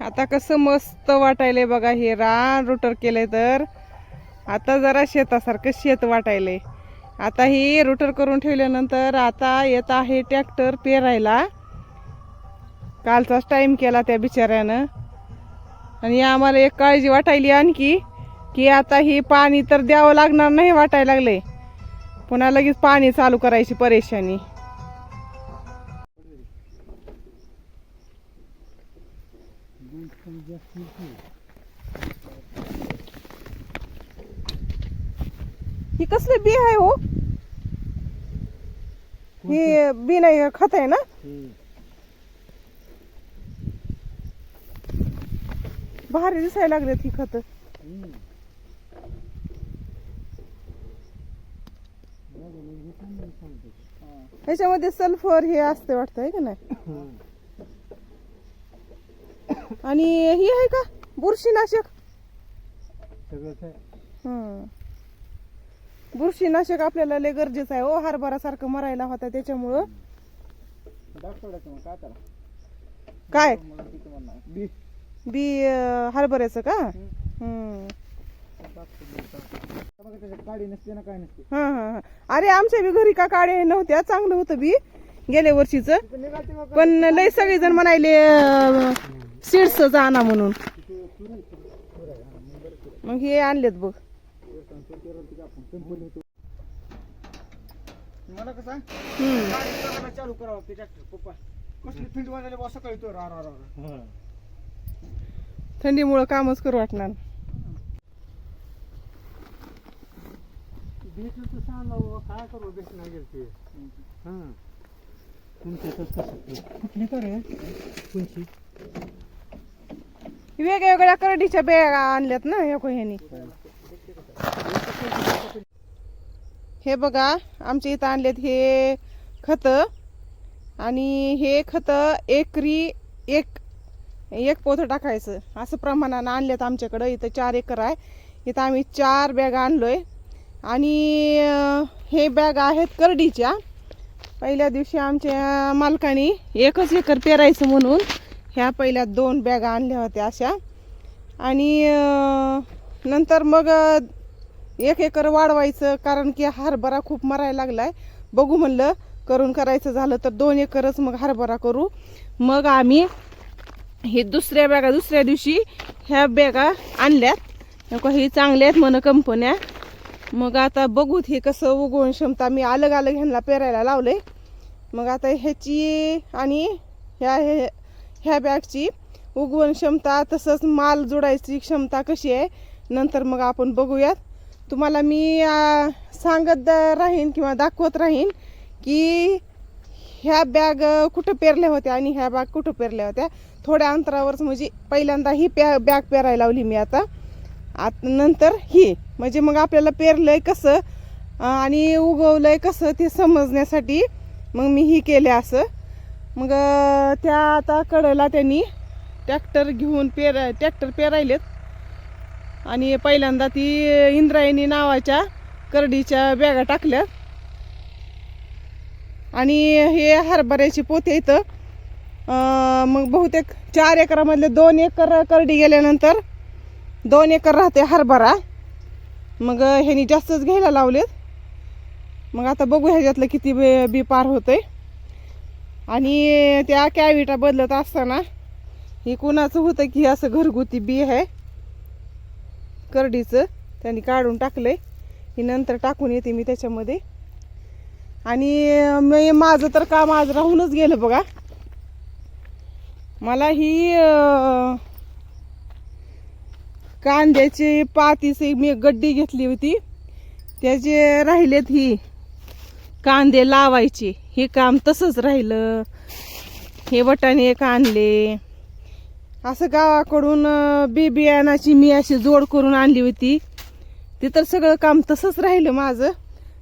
आता कसं मस्त वाटायले बघा हे रान रोटर केले तर. आता जरा शेतासारखं शेत वाटायले आता ही रोटर करून ठेवल्यानंतर आता येत आहे ट्रॅक्टर पेरायला. कालचाच टाईम केला त्या बिचाऱ्यानं. आणि आम्हाला एक काळजी वाटायली आणखी की आता ही पाणी तर द्यावं लागणार नाही वाटायला लागले पुन्हा लगेच पाणी चालू करायची परेशानी. ही कसलं बी आहे हो? हे बी नाही खत आहे ना? भारी दिसायला लागलेत ही खत. ह्याच्यामध्ये सल्फ़र हे असते वाटतं आहे का नाही? आणि ही आहे का? बुरशीनाशक. हम्म. बुरशीनाशक आपल्याला लय गरजेचं आहे हो. हरभरा सारखं मरायला होता त्याच्यामुळं. काय बी. हरभऱ्याचं का? हम्म. हा हा हा. अरे आमच्या बी घरी का काळे नव्हत्या? चांगलं होतं बी गेल्या वर्षीच. पण लय सगळेजण म्हणायले सीड्स आणा म्हणून. मग हे आणलेत बघ. मला कसं चालू करावं ते ट्रॅक्टर पप्पा कसली फिल्ड वाजायला बा सकाळी तो रा रा रा थंडीमुळं कामच करू वाटणार भेटलं तर काय करू बेस नाही गेलं ते. हां कुठली कर कोणची? वेगवेगळ्या करडीच्या बॅगा आणल्यात ना ह्या ह्यानी हे बघा आमच्या इथं आणलेत हे खत. आणि हे खत एकरी एक एक पोतं टाकायचं. असं प्रमाणानं आणलेत आमच्याकडं. इथं चार एकर आहे. इथं आम्ही चार बॅग आणलोय. आणि हे बॅग आहेत करडीच्या. पहिल्या दिवशी आमच्या मालकाने एकच एकर पेरायचं म्हणून ह्या पहिल्या दोन बॅगा आणल्या होत्या अशा. आणि नंतर मग एक एकर वाढवायचं कारण की हरभरा खूप मरायला लागलाय. बघू म्हणलं करून करायचं झालं तर दोन एकरच मग हरभरा करू. मग आम्ही हे दुसऱ्या बॅगा दुसऱ्या दिवशी ह्या बॅगा आणल्यात. नको हे चांगल्या आहेत म्हण कंपन्या. मग आता बघूत हे कसं उगवून क्षमता. मी अलग अलग ह्यांना पेरायला लावलंय. मग आता ह्याची आणि ह्या हे- ह्या बॅगची उगवण क्षमता तसंच माल जोडायची क्षमता कशी आहे नंतर मग आपण बघूयात. तुम्हाला मी सांगत राहीन किंवा दाखवत राहीन की ह्या बॅग कुठं पेरल्या होत्या आणि ह्या बॅग कुठं पेरल्या होत्या. थोड्या अंतरावरच म्हणजे पहिल्यांदा ही पॅ बॅग पेरायला लावली मी आता. आत नंतर ही. म्हणजे मग आपल्याला पेरलंय कसं आणि उगवलंय कसं ते समजण्यासाठी मग मी ही केले असं. मग त्या आता कडेला त्यांनी ट्रॅक्टर घेऊन पेर ट्रॅक्टर पेरायलेत. आणि पहिल्यांदा ती इंद्रायणी नावाच्या करडीच्या बॅगा टाकल्या आणि हे हरभऱ्याची पोते इथं मग बहुतेक चार एकरामधले दोन एकर करडी गेल्यानंतर दोन एकर राहते हरभरा. मग ह्यानी जास्तच घ्यायला लावलेत. मग आता बघू ह्याच्यातलं किती बी बी पार होतंय. आणि त्या कॅविटा बदलत असताना हे कुणाचं होतं की असं घरगुती बी आहे? करडीचं. त्यांनी काढून टाकलंय. ही नंतर टाकून येते मी त्याच्यामध्ये. आणि मी माझं तर काम आज राहूनच गेलं बघा. मला ही अं, कांद्याची पातीची मी गड्डी घेतली होती. त्याचे राहिलेत ही कांदे लावायची. हे काम तसंच राहिलं. हे वटाणे एक आणले. असं गावाकडून बी बियाणाची मी अशी जोड करून आणली होती. ते तर सगळं काम तसंच राहिलं माझं.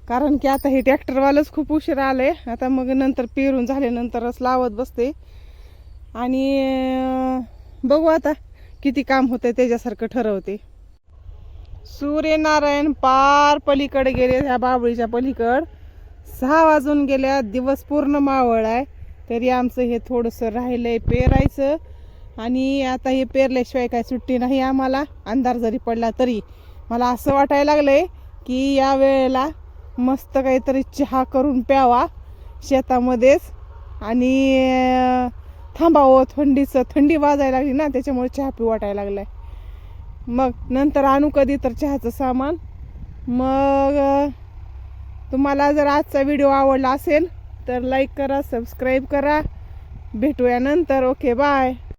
कारण की आता हे ट्रॅक्टरवालंच खूप उशीर आलंय. आता मग नंतर पेरून झाल्यानंतरच लावत बसते. आणि बघू आता किती काम होतं त्याच्यासारखं ठरवते. सूर्यनारायण पार पलीकडे गेले ह्या बाबळीच्या पलीकड. सहा वाजून गेल्या दिवस पूर्ण मावळ आहे. तरी आमचं हे थोडंसं राहिलंय पेरायचं. आणि आता हे पेरल्याशिवाय काय सुट्टी नाही आम्हाला. अंधार जरी पडला तरी. मला असं वाटायला लागलंय की या वेळेला मस्त काहीतरी चहा करून प्यावा शेतामध्येच. आणि थांबावं थंडीचं थंडी वाजायला लागली ना त्याच्यामुळे चहा पिऊ वाटायला लागलाय. मग नंतर आणू कधी तर चहाचं सामान. मग तुम्हाला जर आजचा व्हिडिओ आवडला असेल तर लाईक करा सबस्क्राईब करा. भेटूया नंतर. Okay bye